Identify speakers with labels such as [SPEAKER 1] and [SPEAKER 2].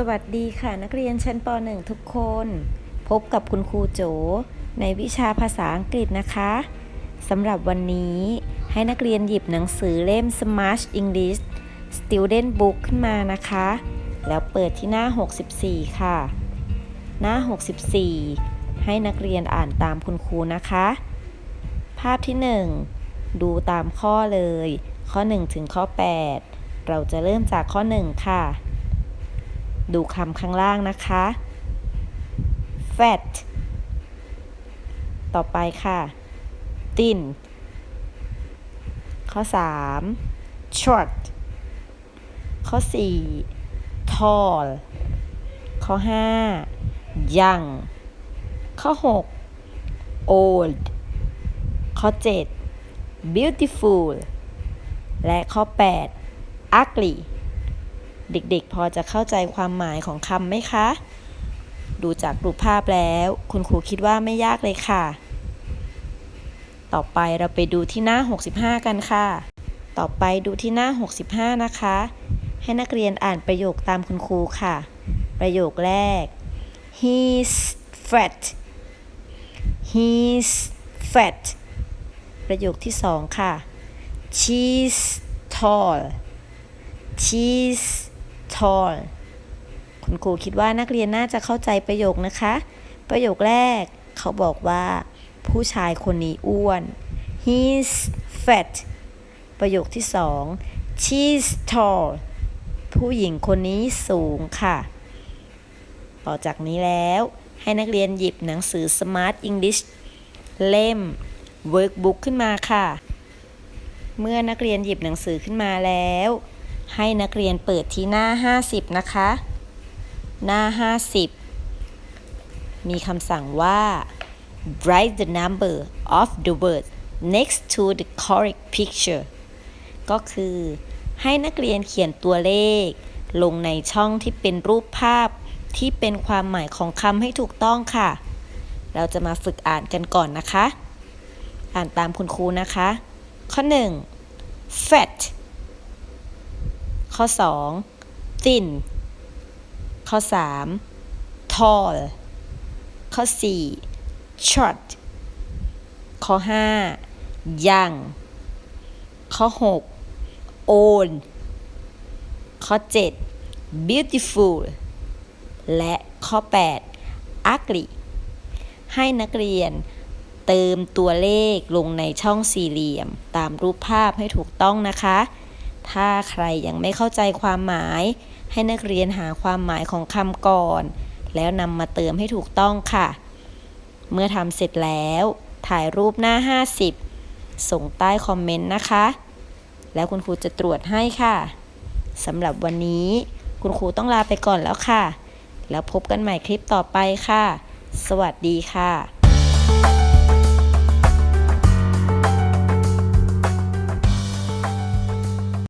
[SPEAKER 1] สวัสดีค่ะนักเรียนชั้นป .1 ทุกคน พบกับคุณครูโจ ในวิชาภาษาอังกฤษนะคะสำหรับวันนี้ให้นักเรียนหยิบหนังสือเล่ม Smart English Student Book ขึ้นมานะคะ แล้วเปิดที่หน้า 64 ค่ะ หน้า 64 ให้นักเรียนอ่านตามคุณครูนะคะ ภาพที่ 1 ดูตามข้อเลย ข้อ 1 ถึงข้อ 8 เราจะเริ่มจากข้อ 1 ค่ะ ดูคำข้างล่างนะคะ fat ต่อไปค่ะ thin ข้อ 3 short ข้อ 4 tall ข้อ 5 young ข้อ 6 old ข้อ 7 beautiful และข้อ 8 ugly เด็กๆ พอจะเข้าใจความหมายของคำไหมคะ ดูจากรูปภาพแล้ว คุณครูคิดว่าไม่ยากเลยค่ะ ต่อไปเราไปดูที่หน้า 65 กันค่ะ ต่อไปดูที่หน้า 65 นะคะ ให้นักเรียนอ่านประโยคตามคุณครูค่ะ ประโยคแรก he's fat he's fat ประโยคที่สองค่ะ she's tall she's tall คุณครูคิดว่านักเรียนน่าจะเข้าใจประโยคนะคะ ประโยคแรกเขาบอกว่า ผู้ชายคนนี้อ้วน he's fat ประโยคที่สอง she's tall ผู้หญิงคนนี้สูงค่ะ ต่อจากนี้แล้ว ให้นักเรียนหยิบหนังสือ Smart English เล่ม Workbook ขึ้นมาค่ะ เมื่อนักเรียนหยิบหนังสือขึ้นมาแล้ว ให้นักเรียนเปิดที่หน้า 50 นะคะ หน้า 50 มีคำสั่งว่า write the number of the word next to the correct picture ก็คือให้นักเรียนเขียนตัวเลข ลงในช่องที่เป็นรูปภาพที่เป็นความหมายของคำให้ถูกต้องค่ะ เราจะมาฝึกอ่านกันก่อนนะคะ อ่านตามคุณครูนะคะ ข้อ 1 fat ข้อ 2 thin ข้อ 3 tall ข้อ 4 short ข้อ 5 young ข้อ 6 old ข้อ 7 beautiful และข้อ 8 ugly ให้นักเรียนเติมตัวเลขลงในช่องสี่เหลี่ยม ตามรูปภาพให้ถูกต้องนะคะ ถ้าใครยังไม่เข้าใจความหมาย ให้นักเรียนหาความหมายของคำก่อน แล้วนำมาเติมให้ถูกต้องค่ะ เมื่อทำเสร็จแล้ว ถ่ายรูปหน้า 50 ส่งใต้คอมเมนต์นะคะ แล้วคุณครูจะตรวจให้ค่ะสำหรับวันนี้ คุณครูต้องลาไปก่อนแล้วค่ะ แล้วพบกันใหม่คลิปต่อไปค่ะ สวัสดีค่ะ